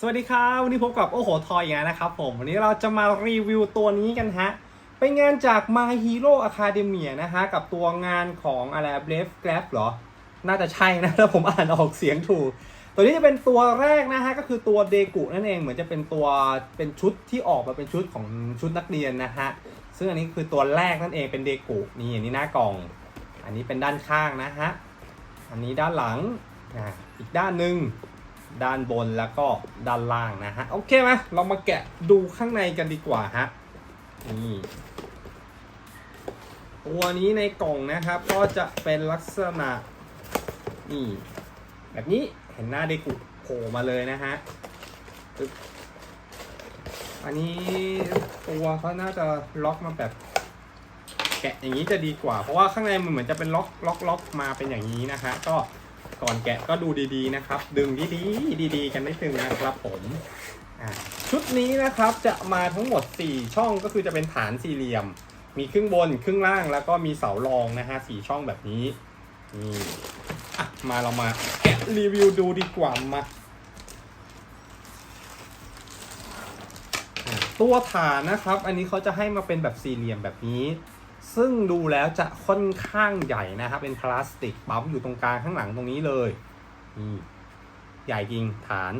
สวัสดีครับ วันนี้พบกับโอ้โหทอยอีกแล้วนะครับผม วันนี้เราจะมารีวิวตัวนี้กันฮะ เป็นงานจาก My Hero Academia นะฮะ กับตัวงานของอะไร Brave Grab เหรอ น่าจะใช่นะถ้าผมอ่านออกเสียงถูก ตัวนี้จะเป็นตัวแรกนะฮะ ก็คือตัวเดกุนั่นเองเหมือนจะเป็นตัวเป็นชุดที่ออกมาเป็นชุดของชุดนักเรียนนะฮะ ซึ่งอันนี้คือตัวแรกนั่นเองเป็นเดกุนี่อันนี้หน้ากล่อง อันนี้เป็นด้านข้างนะฮะอันนี้ด้านหลังอ่าอีกด้านหนึ่ง ด้านบนแล้วก็ด้านล่างนะฮะ โอเคไหมเรามาแกะดูข้างในกันดีกว่าฮะนี่ตัวนี้ในกล่องนะครับ ก็จะเป็นลักษณะนี่แบบนี้เห็นหน้าเดกุโผล่มาเลยนะฮะอันนี้ตัวเขาน่าจะล็อกมาแบบ แกะอย่างนี้จะดีกว่า เพราะว่าข้างในมันเหมือนจะเป็นล็อกล็อกล็อกมาเป็นอย่างนี้นะฮะก็ ก่อนแกะก็ดูดีๆนะครับ ดึงดีๆดีๆ กันนิดนึงนะครับผมชุดนี้นะครับจะมาทั้งหมด 4 ช่องก็คือจะเป็นฐานสี่เหลี่ยม มีครึ่งบนครึ่งล่างแล้วก็มีเสารองนะฮะสี่ช่องแบบนี้นี่อะมาเรามาแกะรีวิวดูดีกว่ามาตัวฐานนะครับ อันนี้เขาจะให้มาเป็นแบบสี่เหลี่ยมแบบนี้ ซึ่งดูแล้วจะค่อนข้างใหญ่นะครับ เป็นพลาสติกปั๊มอยู่ตรงกลางข้างหลังตรงนี้เลยนี่ใหญ่จริงฐาน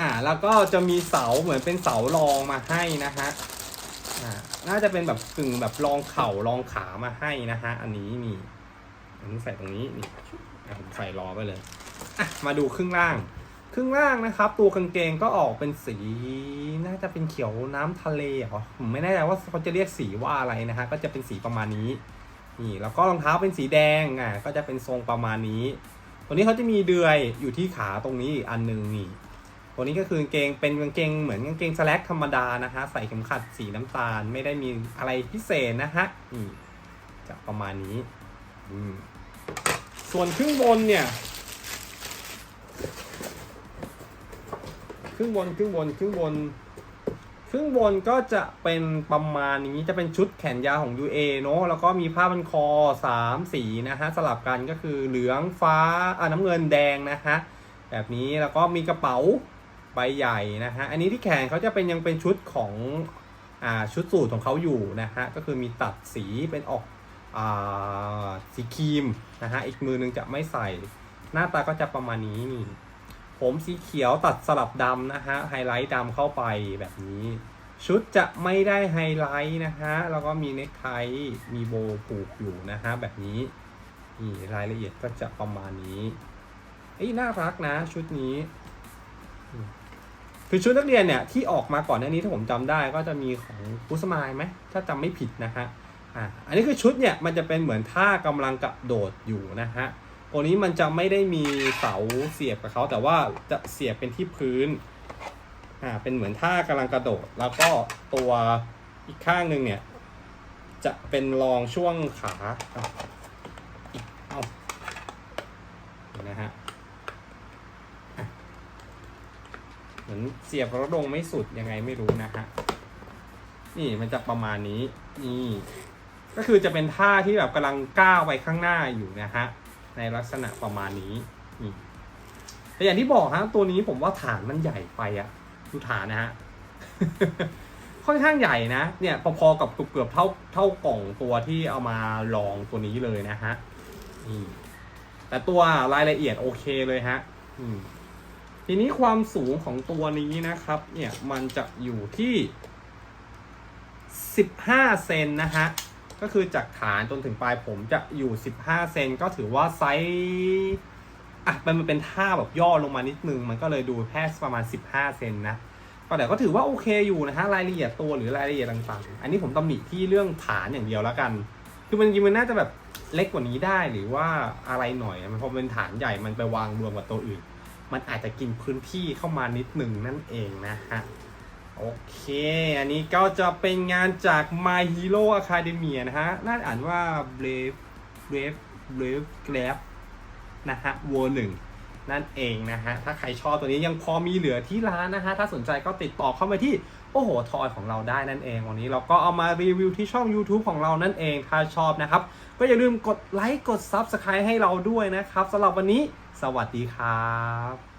อ่า แล้วก็จะมีเสาเหมือนเป็นเสารองมาให้นะฮะอ่าน่าจะเป็นแบบกึ่งแบบรองเข่ารองขามาให้นะฮะอันนี้นี่อันนี้ใส่ตรงนี้นี่ผมใส่รอไปเลยอะมาดูครึ่งล่าง ครึ่งล่างนะครับ ตัวกางเกงก็ออกเป็นสีน่าจะเป็นเขียวน้ำทะเลเหรอผมไม่แน่ใจว่าเขาจะเรียกสีว่าอะไรนะฮะก็จะเป็นสีประมาณนี้นี่แล้วก็รองเท้าเป็นสีแดงอะก็จะเป็นทรงประมาณนี้ ตัวนี้เขาจะมีเดือยอยู่ที่ขาตรงนี้อีกอันหนึ่งนี่ตัวนี้ก็คือกางเกงเป็นกางเกงเหมือนกางเกงสแลกธรรมดานะฮะใส่เข็มขัดสีน้ำตาลไม่ได้มีอะไรพิเศษนะฮะนี่จะประมาณนี้อืมส่วนครึ่งบนเนี่ย ครึ่งบนครึ่งบนครึ่งบนครึ่งบนก็จะเป็นประมาณนี้จะเป็นชุดแขนยาวของ UA เนอะแล้วก็มีผ้าพันคอสามสีนะฮะ สลับกันก็คือเหลืองฟ้าอ่าน้ำเงินแดงนะฮะ แบบนี้แล้วก็มีกระเป๋าใบใหญ่นะฮะ อันนี้ที่แขนเขาจะเป็นยังเป็นชุดของอ่าชุดสูทของเขาอยู่นะฮะ ก็คือมีตัดสีเป็นออกอ่าสีครีมนะฮะ อีกมือนึงจะไม่ใส่ หน้าตาก็จะประมาณนี้นี่ ผมสีเขียวตัดสลับดำนะฮะไฮไลท์ดำเข้าไปแบบนี้ ชุดจะไม่ได้ไฮไลท์นะฮะแล้วก็มีเนคไทมีโบผูกอยู่นะฮะแบบนี้นี่รายละเอียดก็จะประมาณนี้เอ้ยน่ารักนะชุดนี้ คือชุดนักเรียนเนี่ยที่ออกมาก่อนหน้านี้ถ้าผมจำได้ก็จะมีของกุสมายไหมถ้าจำไม่ผิดนะฮะอ่าอันนี้คือชุดเนี่ยมันจะเป็นเหมือนท่ากำลังกระโดดอยู่นะฮะ ตัวนี้มันจะไม่ได้มีเสาเสียบกับเขาแต่ว่าจะเสียบเป็นที่พื้นอ่าเป็นเหมือนท่ากำลังกระโดด แล้วก็ตัวอีกข้างหนึ่งเนี่ย จะเป็นรองช่วงขาเอาอีกเอาเห็นนะฮะเหมือนเสียบระดงไม่สุดยังไงไม่รู้นะฮะนี่มันจะประมาณนี้นี่ ก็คือจะเป็นท่าที่แบบกำลังก้าวไปข้างหน้าอยู่นะฮะ ในลักษณะประมาณนี้นี่แต่อย่างที่บอกฮะตัวนี้ผมว่าฐานมันใหญ่ไปอะดูฐานนะฮะค่อนข้างใหญ่นะ เนี่ยพอๆกับเกือบเท่าเท่ากล่องตัวที่เอามาลองตัวนี้เลยนะฮะนี่แต่ตัวรายละเอียดโอเคเลยฮะทีนี้ความสูงของตัวนี้นะครับ เนี่ยมันจะอยู่ที่สิบห้าเซนนะฮะ ก็คือจากฐานจนถึงปลายผมจะอยู่ 15 เซนก็ถือว่าไซส์อะมันเป็นท่าแบบย่อลงมานิดนึง มันก็เลยดูแค่ประมาณ 15 เซนนะก็แต่ก็ถือว่าโอเคอยู่นะฮะรายละเอียดตัวหรือรายละเอียดต่างๆ อันนี้ผมตำหนิที่เรื่องฐานอย่างเดียวแล้วกัน คือมันจริงมันน่าจะแบบเล็กกว่านี้ได้หรือว่าอะไรหน่อยมันพอเป็นฐานใหญ่มันไปวางรวมกับตัวอื่น มันอาจจะกินพื้นที่เข้ามานิดนึงนั่นเองนะฮะ โอเค อันนี้ก็จะเป็นงานจาก My Hero Academia นะฮะ น่าอ่านว่า Brave Brave Brave Grab นะฮะวัวหนึ่งนั่นเองนะฮะ ถ้าใครชอบตัวนี้ยังพอมีเหลือที่ร้านนะฮะ ถ้าสนใจก็ติดต่อเข้ามาที่ โอ้โห ทอยของเราได้นั่นเอง วันนี้เราก็เอามารีวิวที่ช่อง YouTube ของเรานั่นเอง ถ้าชอบนะครับ ก็อย่าลืมกดไลค์ กด Subscribe ให้เราด้วยนะครับสำหรับวันนี้ สวัสดีครับ